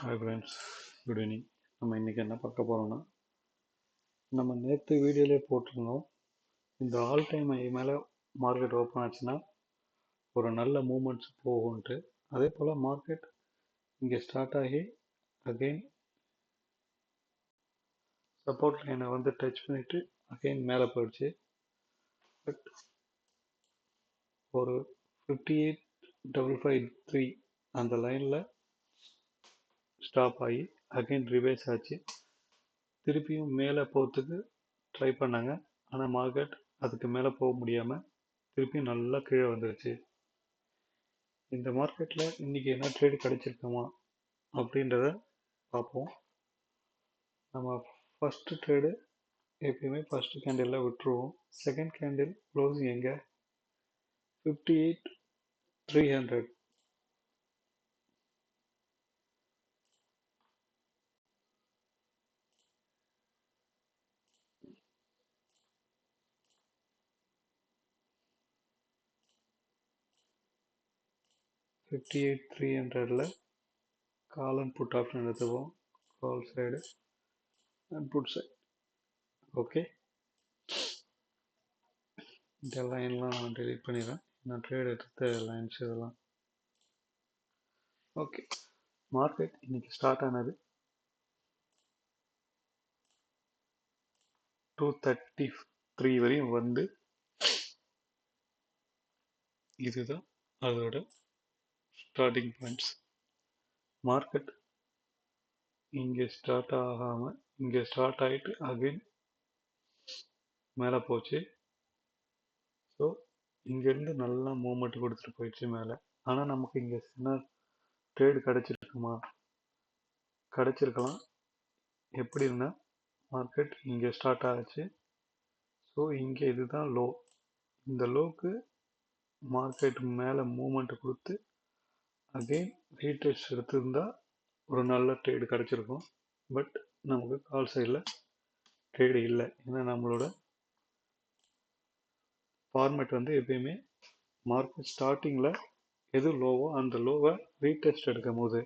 Hi friends good evening நம்ம இன்றைக்கி என்ன பார்க்க போகிறோம்னா நம்ம நேற்று வீடியோலே போட்டிருந்தோம். இந்த ஆல் டைம் ஐ மேலே மார்க்கெட் ஓப்பன் ஆச்சுன்னா ஒரு நல்ல மூமெண்ட்ஸ் போகும்ன்ட்டு. அதே போல் மார்க்கெட் இங்கே ஸ்டார்ட் ஆகி அகெயின் சப்போர்ட் லைனை வந்து டச் பண்ணிவிட்டு அகெயின் மேலே போயிடுச்சு. பட் ஒரு fifty eight double five three அந்த லைனில் ஸ்டாப் ஆகி அகைன் ரிவைஸ் ஆச்சு. திருப்பியும் மேலே போகிறதுக்கு ட்ரை பண்ணாங்க. ஆனால் மார்க்கெட் அதுக்கு மேலே போக முடியாமல் திருப்பியும் நல்லா கீழே வந்துருச்சு. இந்த மார்க்கெட்டில் இன்றைக்கி என்ன ட்ரேடு கிடச்சிருக்கோமா அப்படின்றத பார்ப்போம். நம்ம ஃபஸ்ட்டு ட்ரேடு எப்பயுமே ஃபஸ்ட்டு கேண்டிலில் விட்டுருவோம். செகண்ட் கேண்டில் க்ளோசிங் எங்கே? Fifty eight three hundred fifty eight three ஹண்ட்ரடில் காலன் புட் ஆப்ஷன் எடுத்துப்போம் call side and put side okay இந்த லைன்லாம் நான் டெலிட் பண்ணிடுறேன். நான் ட்ரேட் எடுத்த லைன்ஸ் இதெல்லாம். ஓகே மார்க்கெட் இன்னைக்கு ஸ்டார்ட் ஆனது டூ தேர்ட்டி த்ரீ வரையும் வந்து இதுதான் அதோட ஸ்டார்டிங் பாயிண்ட்ஸ் மார்க்கெட் இங்கே ஸ்டார்ட் ஆகாமல் இங்கே ஸ்டார்ட் ஆகிட்டு அகைன் மேலே போச்சு. ஸோ இங்கேருந்து நல்லா மூமெண்ட் கொடுத்துட்டு போயிடுச்சு மேலே. ஆனால் நமக்கு இங்கே சின்ன ட்ரேடு கிடச்சிருக்குமா? கிடச்சிருக்கலாம். எப்படி இருந்தால் மார்க்கெட் இங்கே ஸ்டார்ட் ஆச்சு. ஸோ இங்கே இதுதான் லோ இந்த லோக்கு மார்க்கெட் மேலே மூமெண்ட் கொடுத்து அகெயின் ரீடெஸ்ட் எடுத்திருந்தா ஒரு நல்ல ட்ரேடு கிடச்சிருக்கும். பட் நமக்கு கால் சைடில் ட்ரேடு இல்லை. ஏன்னா நம்மளோட ஃபார்மேட் வந்து எப்பயுமே மார்க்கெட் ஸ்டார்டிங்கில் எது லோவோ அந்த லோவை ரீடெஸ்ட் எடுக்கும் போது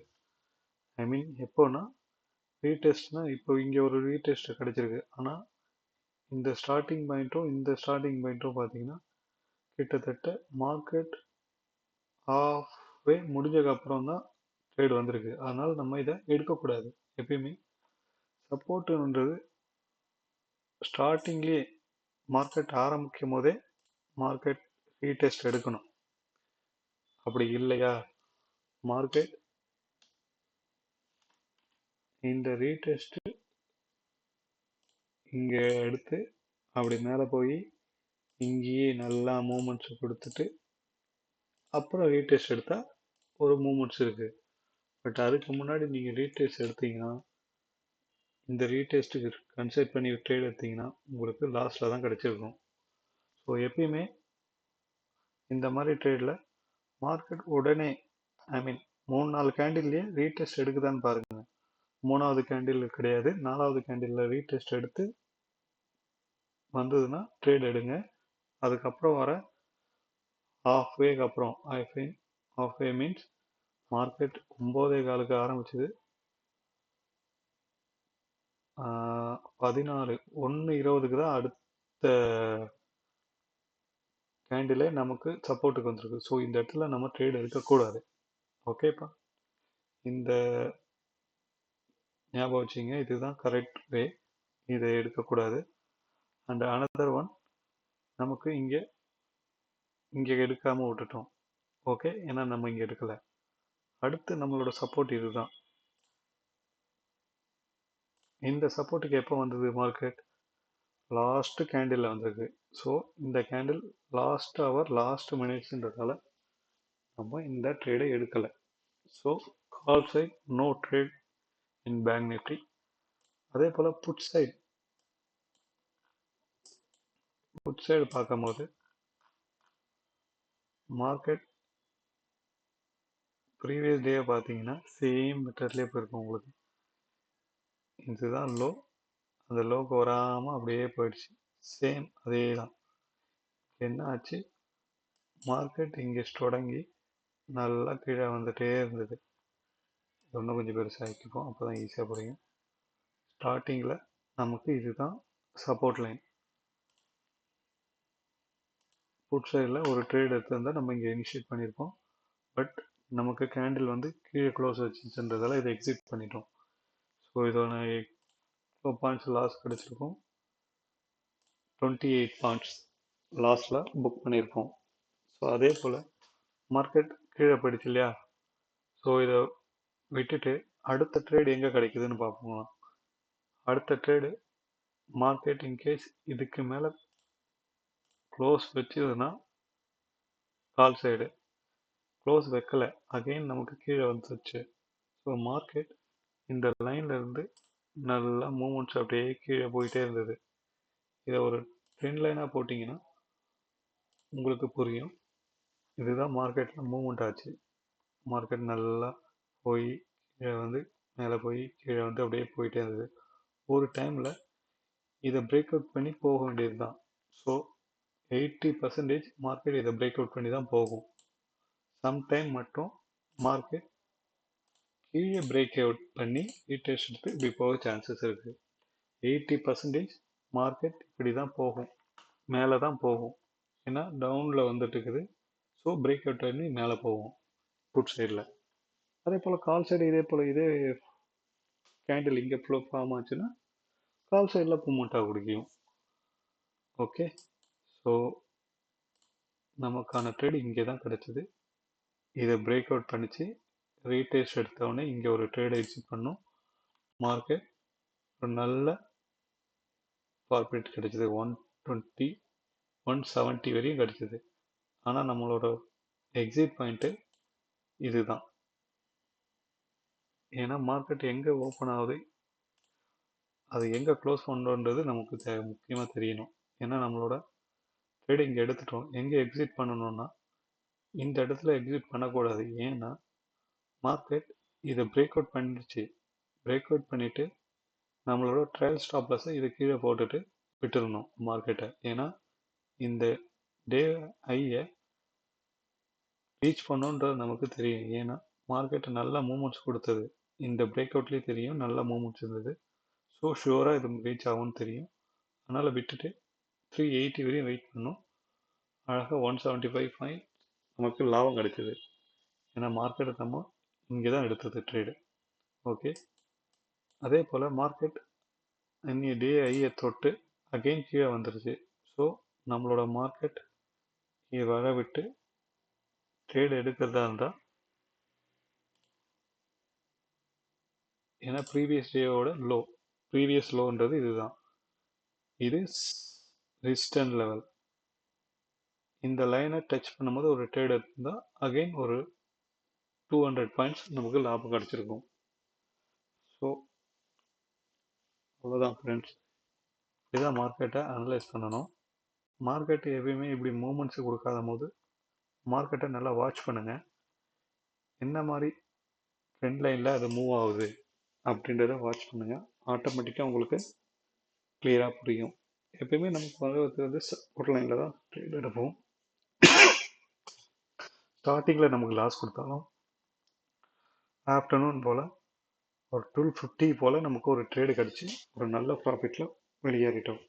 ஐ மீன் எப்போனா ரீடெஸ்ட்னா இப்போ இங்கே ஒரு ரீடெஸ்ட் கிடச்சிருக்கு. ஆனால் இந்த ஸ்டார்டிங் பாயிண்ட்டும் இந்த ஸ்டார்டிங் பாயிண்ட்டும் பார்த்தீங்கன்னா கிட்டத்தட்ட மார்க்கெட் ஆஃப் வே முடிஞ்சதுக்கப்புறம் தான் ட்ரேடு வந்திருக்கு. அதனால் நம்ம இதை எடுக்கக்கூடாது எப்பயுமே. சப்போர்ட்டுன்றது ஸ்டார்டிங்லேயே மார்க்கெட் ஆரம்பிக்கும் போதே மார்க்கெட் ரீடெஸ்ட் எடுக்கணும். அப்படி இல்லையா? மார்க்கெட் இந்த ரீடெஸ்ட் இங்கே எடுத்து அப்படி மேலே போய் இங்கேயே நல்லா மூமெண்ட்ஸ் கொடுத்துட்டு அப்புறம் ரீடெஸ்ட் எடுத்தால் ஒரு மூமெண்ட்ஸ் இருக்குது பட் அதுக்கு முன்னாடி நீங்கள் ரீடெஸ்ட் எடுத்தீங்கன்னா இந்த ரீடெஸ்ட்டுக்கு கன்சல்ட் பண்ணி ட்ரேட் எடுத்தீங்கன்னா உங்களுக்கு லாஸ்ட்டில் தான் கிடச்சிருக்கும். ஸோ எப்பயுமே இந்த மாதிரி ட்ரேடில் மார்க்கெட் உடனே ஐ மீன் மூணு நாலு கேண்டில்லையே ரீடெஸ்ட் எடுக்குதான்னு பாருங்க. மூணாவது கேண்டில் கிடையாது. நாலாவது கேண்டிலில் ரீடெஸ்ட் எடுத்து வந்ததுன்னா ட்ரேட் எடுங்க. அதுக்கப்புறம் வர ஹாஃப் வேக்கு அப்புறம் I mean half way means market ஒம்போதே காலுக்கு ஆரம்பிச்சது பதினாறு ஒன்று இருபதுக்கு தான் அடுத்த கேண்டிலே நமக்கு சப்போர்ட்டுக்கு வந்திருக்கு ஸோ இந்த இடத்துல நம்ம ட்ரேட் எடுக்கக்கூடாது ஓகேப்பா இந்த ஞாபகம் வச்சுங்க இதுதான் கரெக்ட் வே இதை எடுக்கக்கூடாது அண்ட் அனதர் ஒன் நமக்கு இங்கே இங்கே எடுக்காமல் விட்டுட்டோம் ஓகே ஏன்னா நம்ம இங்கே எடுக்கலை. அடுத்து நம்மளோட சப்போர்ட் இதுதான். இந்த சப்போர்ட்டுக்கு எப்போ வந்தது மார்க்கெட் லாஸ்ட் கேண்டில் வந்திருக்கு ஸோ இந்த கேண்டில் லாஸ்ட் ஹவர் லாஸ்ட் மினிட்ஸ்ன்றதால நம்ம இந்த ட்ரேடை எடுக்கலை. So call side no trade in bank Nifty அதே போல் புட் சைட் புட் சைடு பார்க்கும்போது மார்க்கெட் ப்ரீவியஸ் டே பார்த்தீங்கன்னா சேம் மெட்டர்லேயே போயிருக்கும் உங்களுக்கு. இதுதான் லோ அந்த லோக்கு வராமல் அப்படியே போயிடுச்சு. சேம் அதே தான் என்ன ஆச்சு? மார்க்கெட் இங்கே தொடங்கி நல்லா கீழே வந்துகிட்டே இருந்தது. இன்னும் கொஞ்சம் பெருசாகிக்குவோம் அப்போ தான் ஈஸியாக புரியும். ஸ்டார்டிங்கில் நமக்கு இதுதான் சப்போர்ட் லைன் ஃபுட் சைடில் ஒரு ட்ரேட் எடுத்திருந்தால் நம்ம இங்கே இனிஷியேட் பண்ணியிருப்போம். பட் நமக்கு கேண்டில் வந்து கீழே க்ளோஸ் வச்சுன்றதால இதை எக்ஸிட் பண்ணிட்டோம். ஸோ இதோட இப்போ பாயிண்ட்ஸ் லாஸ் கிடச்சிருக்கும்? டுவெண்ட்டி எயிட் பாயிண்ட்ஸ் லாஸில் புக் பண்ணியிருக்கோம். ஸோ அதே போல் மார்க்கெட் கீழே போயிடுச்சு இல்லையா? ஸோ இதை விட்டுட்டு அடுத்த ட்ரேடு எங்கே கிடைக்குதுன்னு பார்ப்போம் அடுத்த ட்ரேடு மார்க்கெட் இன்கேஸ் இதுக்கு மேலே க்ளோஸ் வச்சதுன்னா கால் சைடு க்ளோஸ் வைக்கல. அகைன் நமக்கு கீழே வந்துருச்சு. ஸோ மார்க்கெட் இந்த லைன்லேருந்து நல்லா மூமெண்ட்ஸ் அப்படியே கீழே போயிட்டே இருந்தது. இதை ஒரு ட்ரெண்ட் லைனாக போட்டிங்கன்னா உங்களுக்கு புரியும். இதுதான் மார்க்கெட்டில் மூமெண்ட் ஆச்சு. மார்க்கெட் நல்லா போய் கீழே வந்து மேலே போய் கீழே வந்து அப்படியே போயிட்டே இருந்தது. ஒரு டைமில் இதை பிரேக் அவுட் பண்ணி போக வேண்டியது தான் ஸோ எயிட்டி பர்சன்டேஜ் மார்க்கெட் இதை பிரேக் அவுட் பண்ணி தான் போகும். சம்டைம் மட்டும் மார்க்கெட் கீழே பிரேக் அவுட் பண்ணி ரீடெஸ்ட் எடுத்து இப்படி போக சான்சஸ் இருக்குது எயிட்டி பர்சன்டேஜ் மார்க்கெட் இப்படி தான் போகும். மேலே தான் போகும். ஏன்னா டவுனில் வந்துட்டு இருக்குது. ஸோ பிரேக் அவுட் பண்ணி மேலே போகும். புட் சைடில் அதே போல் கால் சைடு இதே போல் இதே கேண்டில் இங்கே ஃப்ளோ ஃபார்ம் ஆச்சுன்னா கால் சைடில் மூமெண்ட்டாக குடிக்கும். ஓகே ஸோ நமக்கான ட்ரேட் இங்கே தான் கிடச்சிது. இதை பிரேக் அவுட் பண்ணிச்சு. ரீடேஸ்ட் எடுத்தவொடனே இங்கே ஒரு ட்ரேட் எக்ஸிட் பண்ணும். மார்க்கெட் ஒரு நல்ல ப்ராஃபிட் கிடைச்சிது. ஒன் டுவெண்ட்டி ஒன் செவன்ட்டி வரையும் கிடைச்சிது. ஆனால் நம்மளோட எக்ஸிட் பாயிண்ட்டு இதுதான். ஏன்னா மார்க்கெட் எங்கே ஓப்பன் ஆகுது அது எங்கே க்ளோஸ் பண்ணுன்றது நமக்கு தே முக்கியமாக தெரியணும். ஏன்னா நம்மளோட ட்ரேடிங் எடுத்துட்டோம். எங்கே எக்ஸிட் பண்ணணும்னா இந்த இடத்துல எக்ஸிட் பண்ணக்கூடாது. ஏன்னா மார்க்கெட் இதை பிரேக் அவுட் பண்ணிடுச்சு. பிரேக் அவுட் பண்ணிவிட்டு நம்மளோட ட்ரையல் ஸ்டாப்லஸை இதை கீழே போட்டுட்டு விட்டுருணும் மார்க்கெட்டை ஏன்னா இந்த டே ஐயை ரீச் பண்ணோன்றது நமக்கு தெரியும். ஏன்னா மார்க்கெட்டு நல்ல மூமெண்ட்ஸ் கொடுத்தது. இந்த பிரேக் அவுட்லேயே தெரியும் நல்ல மூமெண்ட்ஸ் இருந்தது. ஸோ ஷுவராக இது ரீச் ஆகும்னு தெரியும். அதனால் விட்டுட்டு த்ரீ எயிட்டி வரையும் வெயிட் பண்ணோம் அழகாக ஒன் செவன்ட்டி ஃபைவ் ஃபைவ் நமக்கு லாபம் கிடைச்சிது ஏன்னா மார்க்கெட்டை நம்ம இங்கே தான் எடுத்தது ட்ரேடு ஓகே அதே போல் மார்க்கெட் இன்னி டே ஐயை தொட்டு அகெயின் கீழே வந்துருச்சு. ஸோ நம்மளோட மார்க்கெட் இங்கே வர விட்டு ட்ரேடு எடுக்கிறதா இருந்தால் ஏன்னா ப்ரீவியஸ் டேயோட லோ ப்ரீவியஸ் லோன்றது இதுதான். இது ரிஸ்டன் லெவல் இந்த லைனை டச் பண்ணும்போது ஒரு ட்ரேட் இருந்தால் அகெயின் ஒரு டூ ஹண்ட்ரட் பாயிண்ட்ஸ் நமக்கு லாபம் கிடச்சிருக்கும். ஸோ அவ்வளோதான் ஃப்ரெண்ட்ஸ் இதுதான் மார்க்கெட்டை அனலைஸ் பண்ணணும். மார்க்கெட்டு எப்பயுமே இப்படி மூமெண்ட்ஸ் கொடுக்காத போது மார்க்கெட்டை நல்லா வாட்ச் பண்ணுங்கள் என்ன மாதிரி ட்ரெண்ட் லைனில் அது மூவ் ஆகுது அப்படின்றத வாட்ச் பண்ணுங்கள் ஆட்டோமேட்டிக்காக உங்களுக்கு கிளியராக புரியும். எப்பயுமே நமக்கு வந்து வந்து லைனில் தான் ட்ரேட் எடுப்போம். ஸ்டார்டிங்கில் நமக்கு லாஸ் கொடுத்தாலும் ஆஃப்டர்நூன் போல் ஒரு டுவெல் ஃபிஃப்டி போல் நமக்கு ஒரு ட்ரேடு கிடச்சி ஒரு நல்ல ப்ராஃபிட்டில் வெளியேறிட்டோம்.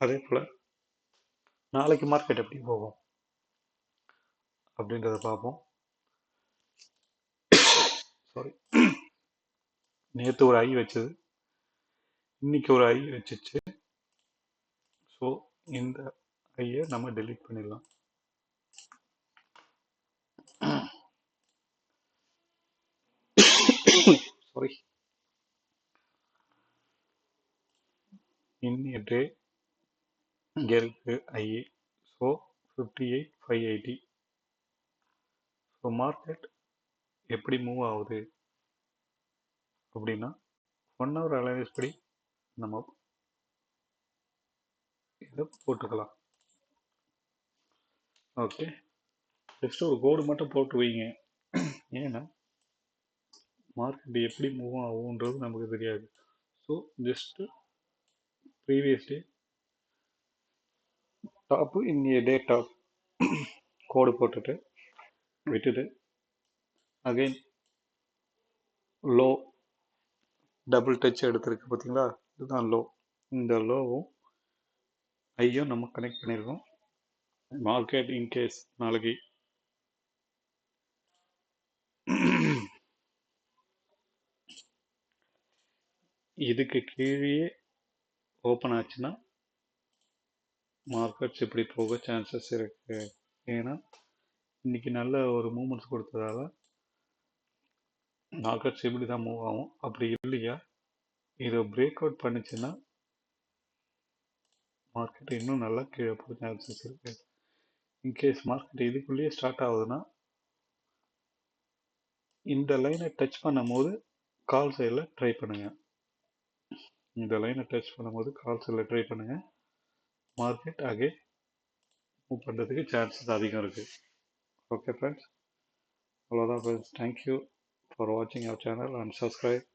அதே போல் நாளைக்கு மார்க்கெட் எப்படி போகும்? அப்படின்றத பார்ப்போம். சாரி நேற்று ஒரு ஐ வச்சது. இன்னைக்கு ஒரு ஐ வச்சிச்சு. ஸோ இந்த ஐயை நம்ம டெலீட் பண்ணிடலாம். சாரி இன்னைய டே இங்கே இருக்கு so fifty eight five eighty so market எப்படி மூவ் ஆகுது? அப்படின்னா ஒன் ஹவர் அலைவஸ் படி நம்ம இதை போட்டுக்கலாம். ஓகே ஜஸ்ட் ஒரு கோடு மட்டும் போட்டு வைங்க. ஏன்னா மார்க்கெட் எப்படி மூவ் ஆகுன்றது நமக்கு தெரியாது. So just previous day top இன்னைய டே டாப் கோடு போட்டுட்டு விட்டுட்டு அகைன் லோ டபுள் டச் எடுத்திருக்கு பார்த்தீங்களா? இதுதான் லோ இந்த லோவும் ஐயும் நம்ம கனெக்ட் பண்ணியிருக்கோம். மார்க்கெட் இன்கேஸ் நாளைக்கு இதுக்கு கீழே ஓப்பன் ஆச்சுன்னா மார்க்கெட்ஸ் இப்படி போக சான்சஸ் இருக்கு. ஏன்னா இன்னைக்கு நல்ல ஒரு மூமெண்ட்ஸ் கொடுத்ததால மார்க்கெட்ஸ் இப்படி தான் மூவ் ஆகும். அப்படி இல்லையா? இதை பிரேக் அவுட் பண்ணிச்சுன்னா மார்க்கெட் இன்னும் நல்லா கீழே போக சான்சஸ் இருக்கு. இன்கேஸ் மார்க்கெட் இதுக்குள்ளேயே ஸ்டார்ட் ஆகுதுன்னா இந்த லைனை டச் பண்ணும்போது கால் சைடில் ட்ரை பண்ணுங்கள் இந்த லைனை டச் பண்ணும்போது கால் சைடில் ட்ரை பண்ணுங்கள் மார்க்கெட் அகே மூவ் பண்ணுறதுக்கு சான்சஸ் அதிகம் இருக்குது ஓகே ஃப்ரெண்ட்ஸ் அவ்வளோதான் ஃப்ரெண்ட்ஸ் தேங்க்யூ ஃபார் வாட்சிங் அவர் சேனல் அண்ட் சப்ஸ்கிரைப்